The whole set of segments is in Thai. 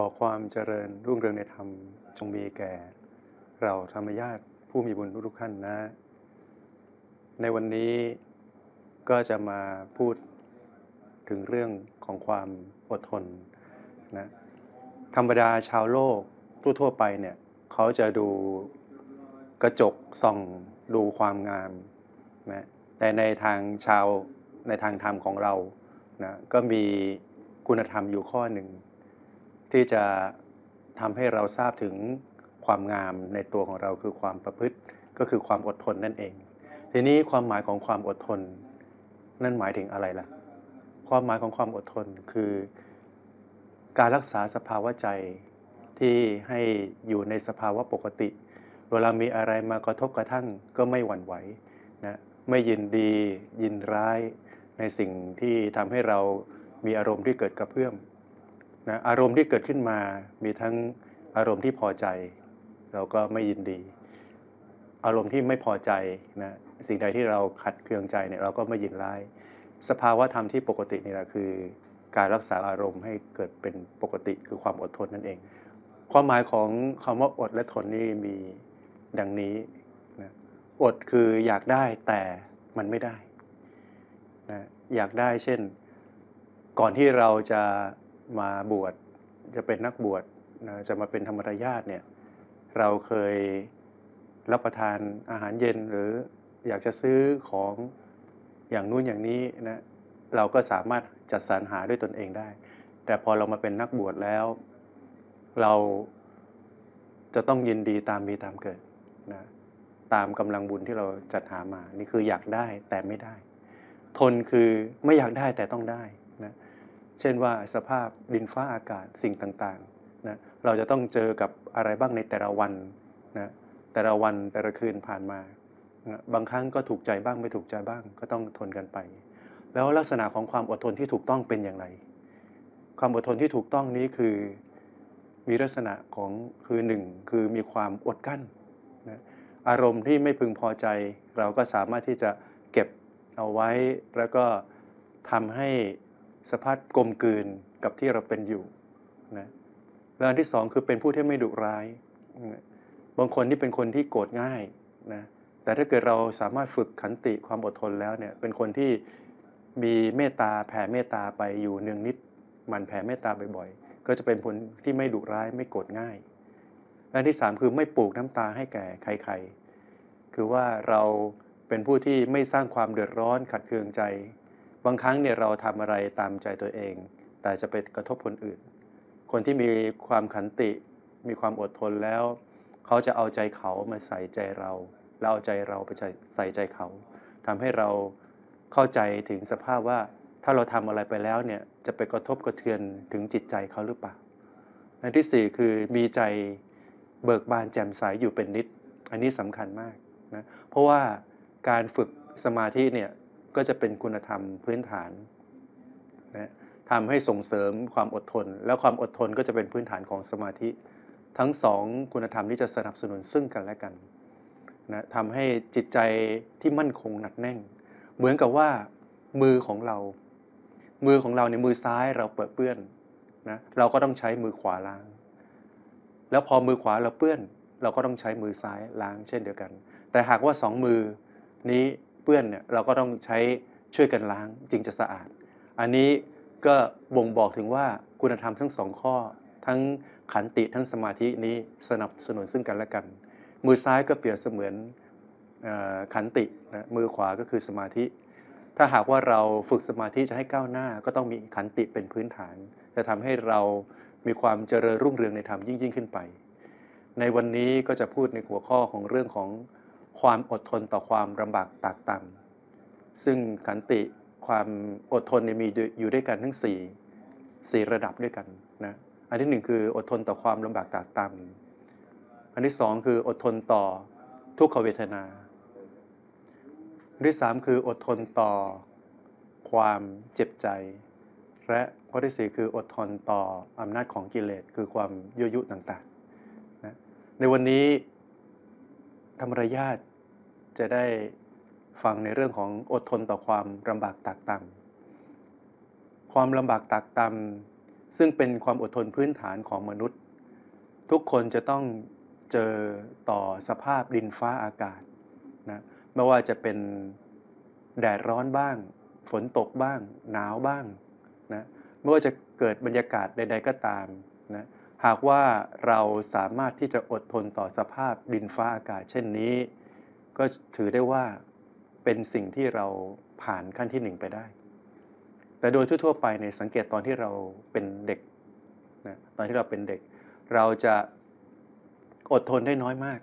อความเจริญรุ่งเรืองในธรรมจงมีแก่ เราธรรมญาติผู้มีบุญทุกท่านนะ ในวันนี้ก็จะมาพูดถึงเรื่องของความอดทนนะธรรมดาชาวโลกทั่วๆไปเนี่ยเขาจะดูกระจกส่องดูความงามนะแต่ในทางชาวในทางธรรมของเรานะก็มีคุณธรรมอยู่ข้อหนึ่ง ที่จะทำให้เราทราบถึงความงามในตัวของเราคือความประพฤติก็คือความอดทนนั่นเอง ทีนี้ความหมายของความอดทน นั่นหมายถึงอะไรล่ะ ความหมายของความอดทนคือ การรักษาสภาวะใจที่ให้อยู่ในสภาวะปกติ เวลามีอะไรมากระทบกระทั่งก็ไม่หวั่นไหวนะไม่ยินดียินร้ายในสิ่งที่ทำให้เรามีอารมณ์ที่เกิดกระเพื่อม นะอารมณ์ที่เกิดขึ้นมา มีทั้งอารมณ์ที่พอใจ เราก็ไม่ยินดี อารมณ์ที่ไม่พอใจนะสิ่งใดที่เราขัดเคืองใจเนี่ยเราก็ไม่ยินร้าย สภาวะธรรมที่ปกตินี่แหละคือ การรักษาอารมณ์ให้เกิดเป็นปกติคือความอดทนนั่นเอง ความหมายของคำว่าอดและทนนี่มีดังนี้นะอดคืออยากได้แต่มันไม่ได้นะอยากได้เช่น ก่อนที่เราจะ มาบวชจะเป็นนักบวชนะจะมาเป็นธรรมรายาทเนี่ยเราเคยรับประทานอาหารเย็นหรืออยากจะซื้อของอย่างนู้นอย่างนี้นะเราก็สามารถจัดสรรหาด้วยตนเองได้ แต่พอเรามาเป็นนักบวชแล้ว เราจะต้องยินดีตามมีตามเกิดนะตามกำลังบุญที่เราจัดหามา นี่คืออยากได้แต่ไม่ได้ ทนคือไม่อยากได้แต่ต้องได้ เช่นว่าสภาพดินฟ้าอากาศสิ่งต่างๆนะเราจะต้องเจอกับอะไรบ้างในแต่ละวันนะแต่ละวันแต่ละคืนผ่านมานะบางครั้งก็ถูกใจบ้างไม่ถูกใจบ้างก็ต้องทนกันไป แล้วลักษณะของความอดทนที่ถูกต้องเป็นอย่างไร ความอดทนที่ถูกต้องนี้คือมีลักษณะของคือหนึ่งคือมีความอดกั้นนะอารมณ์ที่ไม่พึงพอใจ เราก็สามารถที่จะเก็บเอาไว้แล้วก็ทำให้ สภาพกลมกลืนกับที่เราเป็นอยู่นะแล้วอันที่สองคือเป็นผู้ที่ไม่ดุร้ายนะบางคนที่เป็นคนที่โกรธง่ายนะแต่ถ้าเกิดเราสามารถฝึกขันติความอดทนแล้วเนี่ยเป็นคนที่มีเมตตาแผ่เมตตาไปอยู่เนืองนิดมันแผ่เมตตาบ่อยๆ ก็จะเป็นคนที่ไม่ดุร้ายไม่โกรธง่ายและที่สามคือไม่ปลูกน้ำตาให้แก่ใครๆ คือว่าเราเป็นผู้ที่ไม่สร้างความเดือดร้อนขัดเคืองใจ บางครั้งเนี่ยเราทำอะไรตามใจตัวเอง แต่จะไปกระทบคนอื่น คนที่มีความขันติมีความอดทนแล้ว เขาจะเอาใจเขามาใส่ใจเราแล้วเอาใจเราไปใส่ใจเขาทำให้เราเข้าใจถึงสภาพว่าถ้าเราทำอะไรไปแล้วเนี่ยจะไปกระทบกระเทือนถึงจิตใจเขาหรือเปล่าอันที่สี่คือมีใจเบิกบานแจ่มใสอยู่เป็นนิด อันนี้สำคัญมากนะเพราะว่าการฝึกสมาธิเนี่ย ก็จะเป็นคุณธรรมพื้นฐานนะทำให้ส่งเสริมความอดทน แล้วความอดทนก็จะเป็นพื้นฐานของสมาธิ ทั้งสองคุณธรรมที่จะสนับสนุนซึ่งกันและกันนะทำให้จิตใจที่มั่นคงหนักแน่น เหมือนกับว่ามือของเรา มือของเราในมือซ้ายเราเปิดเปื้อนนะเราก็ต้องใช้มือขวาล้าง แล้วพอมือขวาเราเปื้อน เราก็ต้องใช้มือซ้ายล้างเช่นเดียวกัน แต่หากว่าสองมือนี้ ปื้อนเนี่ยเราก็ต้องใช้ช่วยกันล้างจึงจะสะอาด อันนี้ก็บ่งบอกถึงว่าคุณธรรมทั้งสองข้อ ทั้งขันติทั้งสมาธินี้สนับสนุนซึ่งกันและกัน มือซ้ายก็เปรียบเสมือนขันตินะมือขวาก็คือสมาธิ ถ้าหากว่าเราฝึกสมาธิจะให้ก้าวหน้า ก็ต้องมีขันติเป็นพื้นฐาน จะทำให้เรามีความเจริญรุ่งเรืองในธรรมยิ่งยิ่งขึ้นไป ในวันนี้ก็จะพูดในหัวข้อของเรื่องของ ความอดทนต่อความลำบากตากต่ำซึ่งขันติความอดทนมีอยู่ด้วยกันทั้ง4 4ระดับด้วยกันนะอันที่หนึ่งคืออดทนต่อความลำบากตากต่ำอันที่สองคืออดทนต่อทุกขเวทนาอันที่สามคืออดทนต่อความเจ็บใจ และข้อที่สี่คืออดทนต่ออำนาจของกิเลสคือความยุยุต่างๆนะในวันนี้ ธรรมรยาทจะได้ฟังในเรื่องของอดทนต่อความลำบากตากต่ำความลำบากตากต่ซึ่งเป็นความอดทนพื้นฐานของมนุษย์ ทุกคนจะต้องเจอต่อสภาพดินฟ้าอากาศนะไม่ว่าจะเป็นแดดร้อนบ้าง ฝนตกบ้าง หนาวบ้างนะไม่ว่าจะเกิดบรรยากาศใด ๆก็ตามนะ หากว่าเราสามารถที่จะอดทนต่อสภาพดินฟ้าอากาศเช่นนี้ ก็ถือได้ว่าเป็นสิ่งที่เราผ่านขั้นที่หนึ่งไปได้ แต่โดยทั่วๆไปในสังเกตตอนที่เราเป็นเด็กนะตอนที่เราเป็นเด็ก เราจะอดทนได้น้อยมาก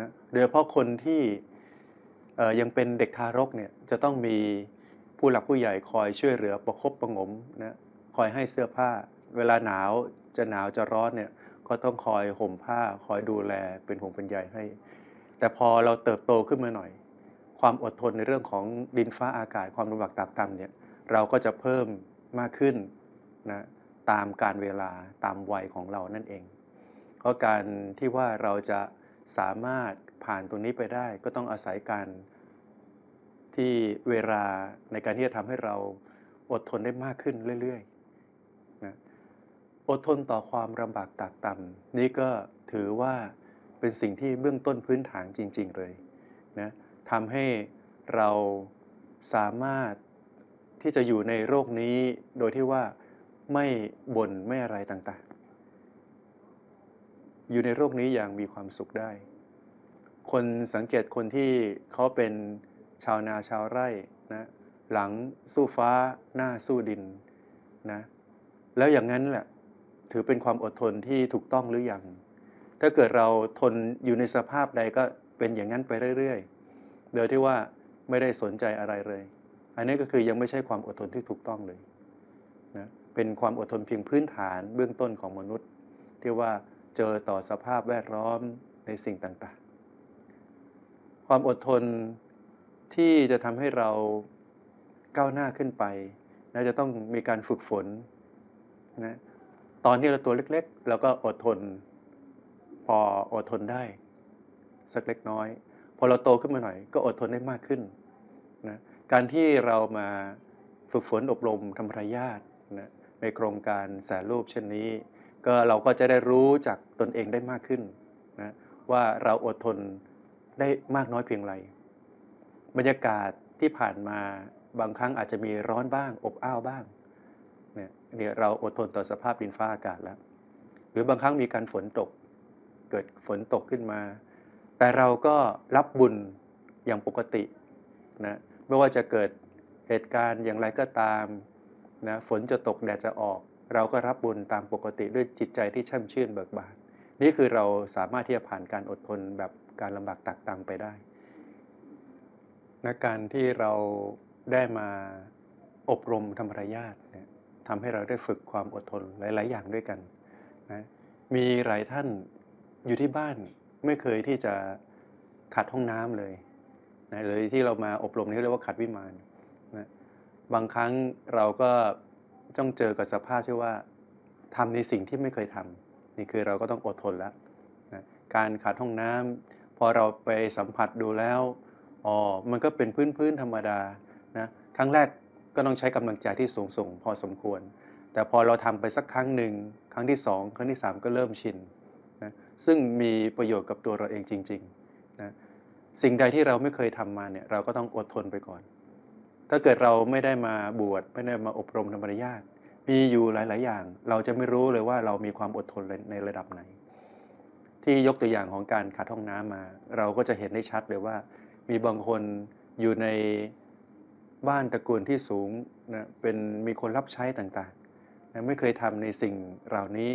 นะโดยเฉพาะคนที่ยังเป็นเด็กทารกเนี่ยจะต้องมีผู้หลักผู้ใหญ่คอยช่วยเหลือประคบประงมนะคอยให้เสื้อผ้า เวลาหนาว จะหนาวจะร้อนเนี่ยก็ต้องคอยห่มผ้าคอยดูแลเป็นห่วงเป็นใยให้ แต่พอเราเติบโตขึ้นมาหน่อย ความอดทนในเรื่องของดินฟ้าอากาศความลำบากตากตำเนี่ยเราก็จะเพิ่มมากขึ้นนะตามการเวลาตามวัยของเรานั่นเอง เพราะการที่ว่าเราจะสามารถผ่านตรงนี้ไปได้ ก็ต้องอาศัยการที่เวลาในการที่จะทำให้เราอดทนได้มากขึ้นเรื่อย ๆ อดทนต่อความลำบากตากต่ำนี่ก็ถือว่าเป็นสิ่งที่เบื้องต้นพื้นฐานจริง ๆ เลยนะทำให้เราสามารถที่จะอยู่ในโรคนี้โดยที่ว่าไม่บ่นไม่อะไรต่างๆ อยู่ในโรคนี้อย่างมีความสุขได้ คนสังเกตคนที่เขาเป็นชาวนาชาวไร่นะหลังสู้ฟ้าหน้าสู้ดินนะแล้วอย่างนั้นแหละ ถือเป็นความอดทนที่ถูกต้องหรือยัง ถ้าเกิดเราทนอยู่ในสภาพใดก็เป็นอย่างนั้นไปเรื่อยๆ โดยที่ว่าไม่ได้สนใจอะไรเลย อันนี้ก็คือยังไม่ใช่ความอดทนที่ถูกต้องเลยนะเป็นความอดทนเพียงพื้นฐานเบื้องต้นของมนุษย์ ที่ว่าเจอต่อสภาพแวดล้อมในสิ่งต่างๆ ความอดทนที่จะทำให้เราก้าวหน้าขึ้นไปนะจะต้องมีการฝึกฝนนะ ตอนที่เราตัวเล็กๆเราก็อดทน พออดทนได้ สักเล็กน้อย พอเราโตขึ้นมาหน่อย ก็อดทนได้มากขึ้นนะการที่เรามาฝึกฝนอบรมธรรมรายาทนะในโครงการแสนรูปเช่นนี้ ก็เราก็จะได้รู้จากตนเองได้มากขึ้นนะว่าเราอดทนได้มากน้อยเพียงไรบรรยากาศที่ผ่านมาบางครั้งอาจจะมีร้อนบ้าง อบอ้าวบ้าง เนี่ยเราอดทนต่อสภาพดินฟ้าอากาศแล้ว หรือบางครั้งมีการฝนตก เกิดฝนตกขึ้นมา แต่เราก็รับบุญอย่างปกตินะไม่ว่าจะเกิดเหตุการณ์อย่างไรก็ตามนะฝนจะตกแดดจะออก เราก็รับบุญตามปกติด้วยจิตใจที่ช่ำชื่นเบิกบานนี่คือเราสามารถที่จะผ่านการอดทนแบบการลำบากตักตามไปได้นะการที่เราได้มาอบรมธรรมรยาทเนี่ย ทำให้เราได้ฝึกความอดทนหลาย ๆ อย่างด้วยกันนะมีหลายท่านอยู่ที่บ้านไม่เคยที่จะขัดห้องน้ำเลยนะเลยที่เรามาอบรมนี่เรียกว่าขัดวิมานนะบางครั้งเราก็ต้องเจอกับสภาพที่ว่าทำในสิ่งที่ไม่เคยทำนี่คือเราก็ต้องอดทนแล้วนะการขัดห้องน้ำพอเราไปสัมผัสดูแล้วอ๋อมันก็เป็นพื้นพื้นธรรมดานะครั้งแรก ก็ต้องใช้กำลังใจที่สูงส่งพอสมควร แต่พอเราทำไปสักครั้งหนึ่งครั้งที่สองครั้งที่สามก็เริ่มชินนะซึ่งมีประโยชน์กับตัวเราเองจริงๆนะสิ่งใดที่เราไม่เคยทำมาเนี่ยเราก็ต้องอดทนไปก่อน ถ้าเกิดเราไม่ได้มาบวชไม่ได้มาอบรมธรรมรยาทมีอยู่หลาย ๆ อย่าง เราจะไม่รู้เลยว่าเรามีความอดทนในระดับไหน ที่ยกตัวอย่างของการขัดห้องน้ำมา เราก็จะเห็นได้ชัดเลยว่า มีบางคนอยู่ใน บ้านตระกูลที่สูงนะเป็นมีคนรับใช้ต่างๆนะไม่เคยทำในสิ่งเหล่านี้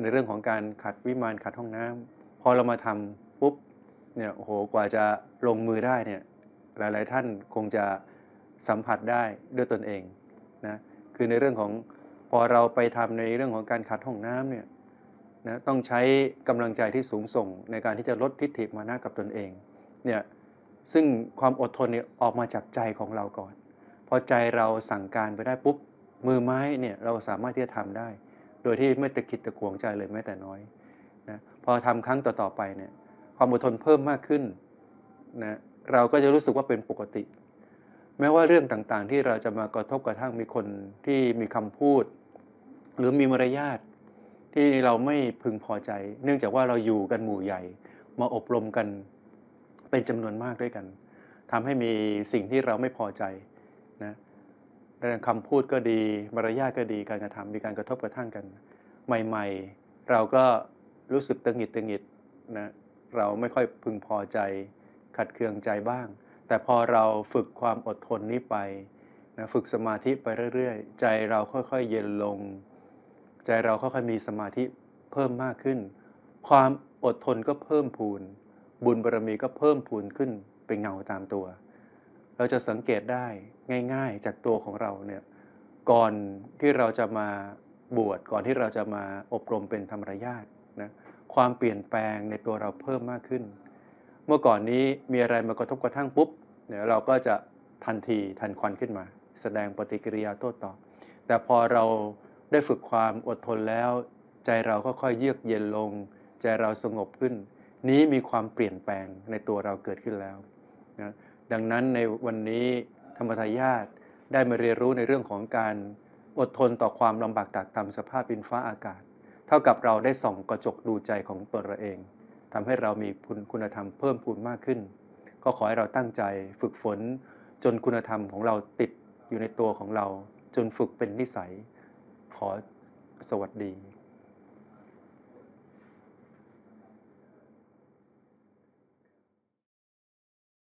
ในเรื่องของการขัดวิมานขัดห้องน้ำพอเรามาทำปุ๊บเนี่ยโอ้โหกว่าจะลงมือได้เนี่ยหลายๆท่านคงจะสัมผัสได้ด้วยตนเองนะคือในเรื่องของพอเราไปทำในเรื่องของการขัดห้องน้ำเนี่ยนะต้องใช้กำลังใจที่สูงส่งในการที่จะลดทิฏฐิมานะกับตนเองเนี่ย ซึ่งความอดทนเนี่ยออกมาจากใจของเราก่อน พอใจเราสั่งการไปได้ปุ๊บมือไม้เนี่ยเราสามารถที่จะทำได้ โดยที่ไม่ตะคิดตะขวงใจเลยแม้แต่น้อยนะพอทำครั้งต่อๆไปเนี่ยความอดทนเพิ่มมากขึ้นนะเราก็จะรู้สึกว่าเป็นปกติ แม้ว่าเรื่องต่างๆ ที่เราจะมากระทบกระทั่งมีคนที่มีคำพูด หรือมีมารยาทที่เราไม่พึงพอใจ เนื่องจากว่าเราอยู่กันหมู่ใหญ่ มาอบรมกัน เป็นจำนวนมากด้วยกันทำให้มีสิ่งที่เราไม่พอใจนะดังนั้นคำพูดก็ดีมารยาทก็ดีการกระทำมีการกระทบกระทั่งกัน ใหม่ ๆ เราก็รู้สึกตึงหิดตึงหิดนะเราไม่ค่อยพึงพอใจ ขัดเคืองใจบ้าง แต่พอเราฝึกความอดทนนี้ไปนะฝึกสมาธิไปเรื่อยๆ ใจเราค่อยๆ เย็นลง ใจเราค่อยๆมีสมาธิเพิ่มมากขึ้น ความอดทนก็เพิ่มพูน บุญบารมีก็เพิ่มพูนขึ้นเป็นเงาตามตัว เราจะสังเกตได้ง่าย ๆ จากตัวของเราเนี่ยก่อนที่เราจะมาบวชก่อนที่เราจะมาอบรมเป็นธรรมรยาทนะความเปลี่ยนแปลงในตัวเราเพิ่มมากขึ้น เมื่อก่อนนี้มีอะไรมากระทบกระทั่งปุ๊บเนี่ยเราก็จะทันทีทันควันขึ้นมา แสดงปฏิกิริยาโต้ตอบ แต่พอเราได้ฝึกความอดทนแล้ว ใจเราก็ค่อยเยือกเย็นลง ใจเราสงบขึ้น นี้มีความเปลี่ยนแปลงในตัวเราเกิดขึ้นแล้วนะดังนั้นในวันนี้ธรรมทายาทได้มาเรียนรู้ในเรื่องของการอดทนต่อความลำบากตากตำสภาพดินฟ้าอากาศ เท่ากับเราได้ส่องกระจกดูใจของตนเราเองทำให้เรามีคุณธรรมเพิ่มพูนมากขึ้น ก็ขอให้เราตั้งใจฝึกฝน จนคุณธรรมของเราติดอยู่ในตัวของเรา จนฝึกเป็นนิสัย ขอสวัสดี